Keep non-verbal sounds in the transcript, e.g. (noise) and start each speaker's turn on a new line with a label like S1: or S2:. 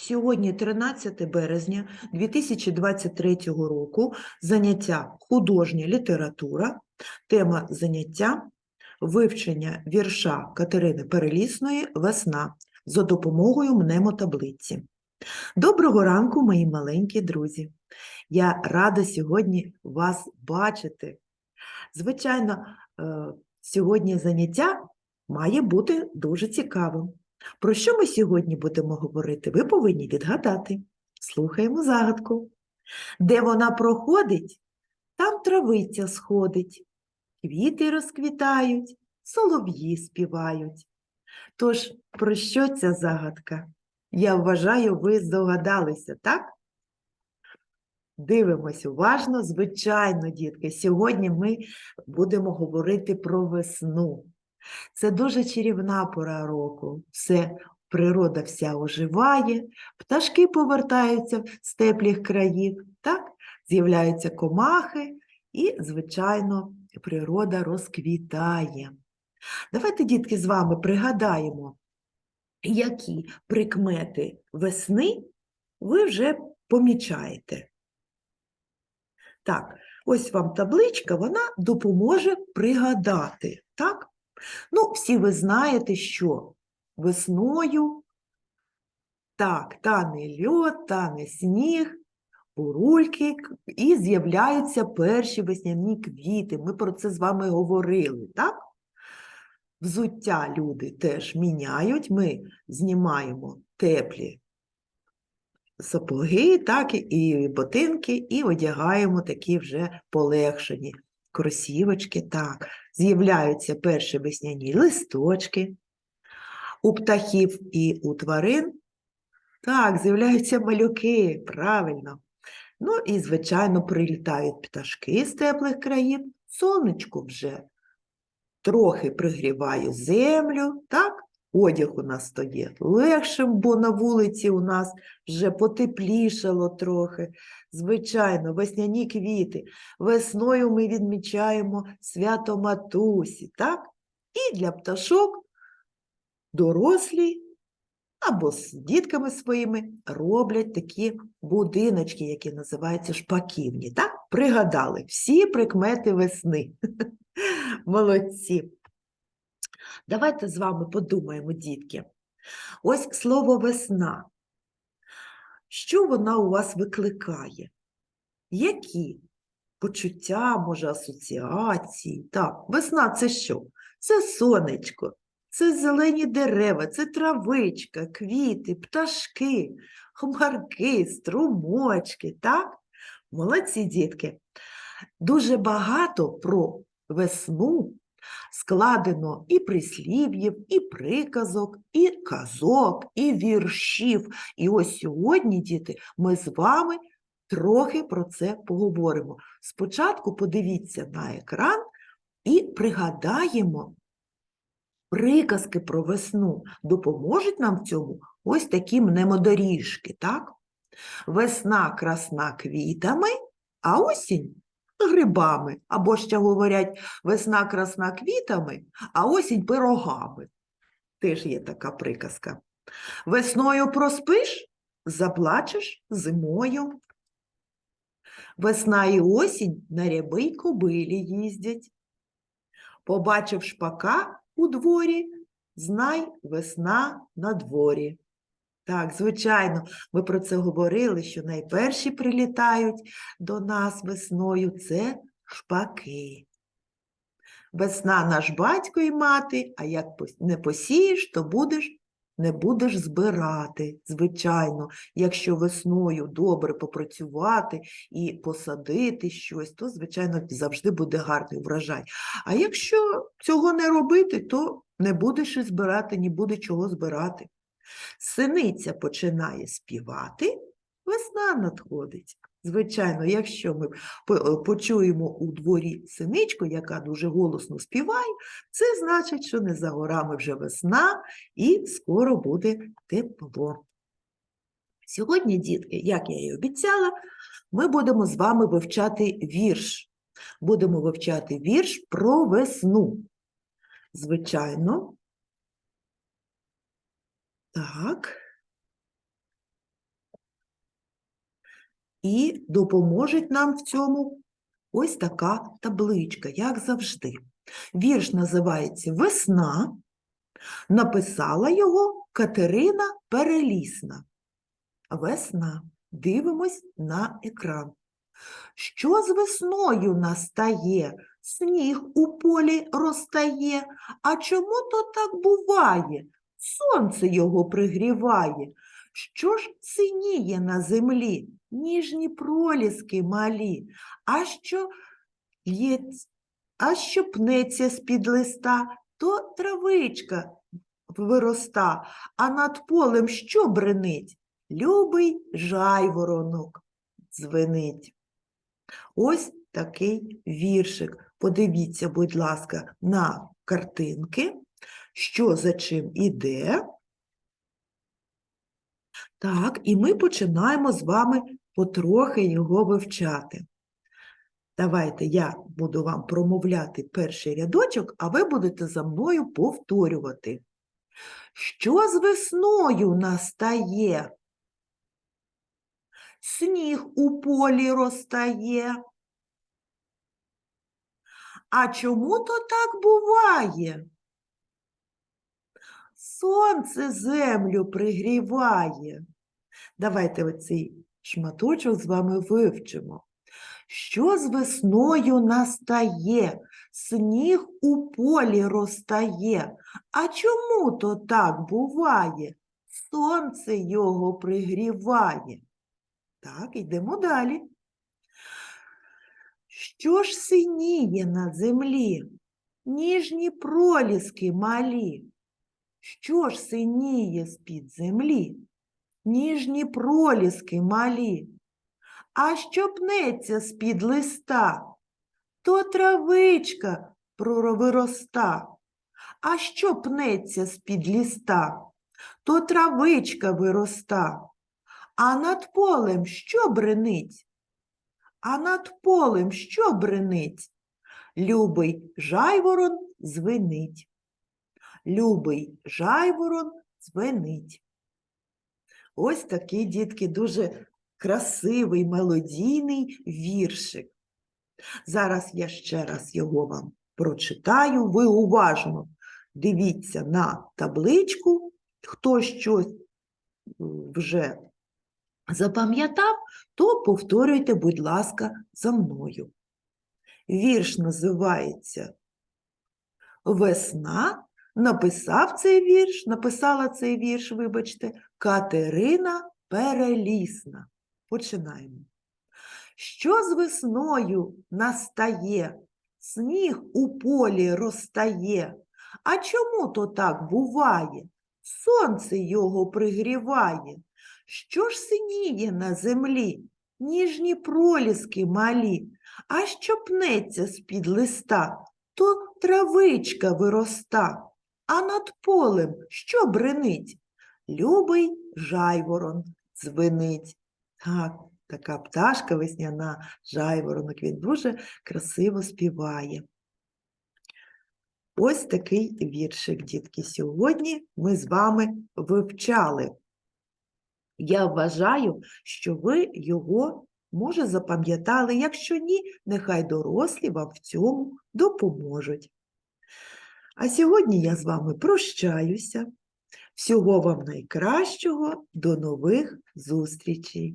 S1: Сьогодні 13 березня 2023 року заняття художня література, тема заняття вивчення вірша Катерини Перелісної «Весна» за допомогою мнемотаблиці. Доброго ранку, мої маленькі друзі! Я рада сьогодні вас бачити. Звичайно, е, сьогодні заняття має бути дуже цікавим. Про що ми сьогодні будемо говорити? Ви повинні відгадати. Слухаємо загадку. Де вона проходить, там травиця сходить, квіти розквітають, солов'ї співають. Тож, про що ця загадка? Я вважаю, ви здогадалися, так? Дивимось уважно, звичайно, дітки. Сьогодні ми будемо говорити про весну. Це дуже чарівна пора року. Все, природа вся оживає, пташки повертаються з теплих країв, так? З'являються комахи і, звичайно, природа розквітає. Давайте, дітки, з вами пригадаємо, які прикмети весни ви вже помічаєте. Так, ось вам табличка, вона допоможе пригадати, так? Ну, всі ви знаєте, що весною так, тане льод, тане сніг, бурульки і з'являються перші весняні квіти. Ми про це з вами говорили, так? Взуття люди теж міняють, ми знімаємо теплі сапоги, так, і ботинки, і одягаємо такі вже полегшені кросівочки, так. З'являються перші весняні листочки у птахів і у тварин. Так, з'являються малюки, правильно. Ну і, звичайно, прилітають пташки з теплих країв, сонечко вже трохи пригріває землю, так? Одяг у нас стає легшим, бо на вулиці у нас вже потеплішало трохи. Звичайно, весняні квіти. Весною ми відмічаємо свято Матусі, так? І для пташок дорослі або з дітками своїми роблять такі будиночки, які називаються шпаківні. Так? Пригадали всі прикмети весни. (laughs) Молодці. Давайте з вами подумаємо, дітки. Ось слово весна. Що вона у вас викликає? Які почуття, може, асоціації? Так, весна це що? Це сонечко, це зелені дерева, це травичка, квіти, пташки, хмарки, струмочки, так? Молодці, дітки. Дуже багато про весну складено і прислів'їв, і приказок, і казок, і віршів. І ось сьогодні, діти, ми з вами трохи про це поговоримо. Спочатку подивіться на екран і пригадаємо приказки про весну. Допоможуть нам в цьому ось такі мнемодоріжки, так? Весна красна квітами, а осінь грибами. Або ще говорять, весна красна квітами, а осінь пирогами. Теж є така приказка. Весною проспиш, заплачеш зимою. Весна і осінь на рябий кобилі їздять. Побачив шпака у дворі, знай весна на дворі. Так, звичайно, ми про це говорили, що найперші прилітають до нас весною це шпаки. Весна наш батько і мати, а як не посієш, то будеш, не будеш збирати. Звичайно, якщо весною добре попрацювати і посадити щось, то, звичайно, завжди буде гарний врожай. А якщо цього не робити, то не будеш і збирати, не буде чого збирати. Синиця починає співати, весна надходить. Звичайно, якщо ми е, почуємо у дворі синичку, яка дуже голосно співає, це значить, що не за горами вже весна і скоро буде тепло. Сьогодні, дітки, як я і обіцяла, ми будемо з вами вивчати вірш. Будемо вивчати вірш про весну. Звичайно. Так. І допоможуть нам в цьому ось така табличка, як завжди. Вірш називається Весна. Написала його Катерина Перелісна. Весна. Дивимось на екран. Що з весною настає? Сніг у полі розтає. А чому то так буває? Сонце його пригріває. Що ж синіє на землі? Ніжні проліски малі. А що лється, а що пнеться з-під листа, то травичка вироста, а над полем що бренить? Любий жайворонок дзвенить. Ось такий віршик. Подивіться, будь ласка, на картинки, що за чим іде. Так, і ми починаємо з вами потрохи його вивчати. Давайте я буду вам промовляти перший рядочок, а ви будете за мною повторювати. Що з весною настає? Сніг у полі розтає. А чому то так буває? Сонце землю пригріває. Давайте оцей шматочок з вами вивчимо. Що з весною настає? Сніг у полі розтає. А чому то так буває? Сонце його пригріває. Так, йдемо далі. Що ж синіє на землі? Ніжні проліски малі. Що ж синіє з-під землі? Ніжні проліски малі. А що пнеться з-під листа? То травичка проро- вироста. А що пнеться з-під листа? То травичка вироста. А над полем що бренить? А над полем що бренить? Любий жайворон звенить. Любий жайворон звенить. Ось такий, дітки, дуже красивий мелодійний віршик. Зараз я ще раз його вам прочитаю. Ви уважно дивіться на табличку. Хто щось вже запам'ятав, то повторюйте, будь ласка, за мною. Вірш називається Весна. Написав цей вірш, написала цей вірш, вибачте, Катерина Перелісна. Починаємо. Що з весною настає? Сніг у полі розтає. А чому то так буває? Сонце його пригріває. Що ж синіє на землі? Ніжні проліски малі. А що пнеться з-під листа, то травичка вироста. А над полем що бренить? Любий жайворон дзвенить. Так, така пташка весняна, жайворонок, він дуже красиво співає. Ось такий віршик, дітки, сьогодні ми з вами вивчали. Я вважаю, що ви його, може, запам'ятали. Якщо ні, нехай дорослі вам в цьому допоможуть. А сьогодні я з вами прощаюся. Всього вам найкращого, до нових зустрічей!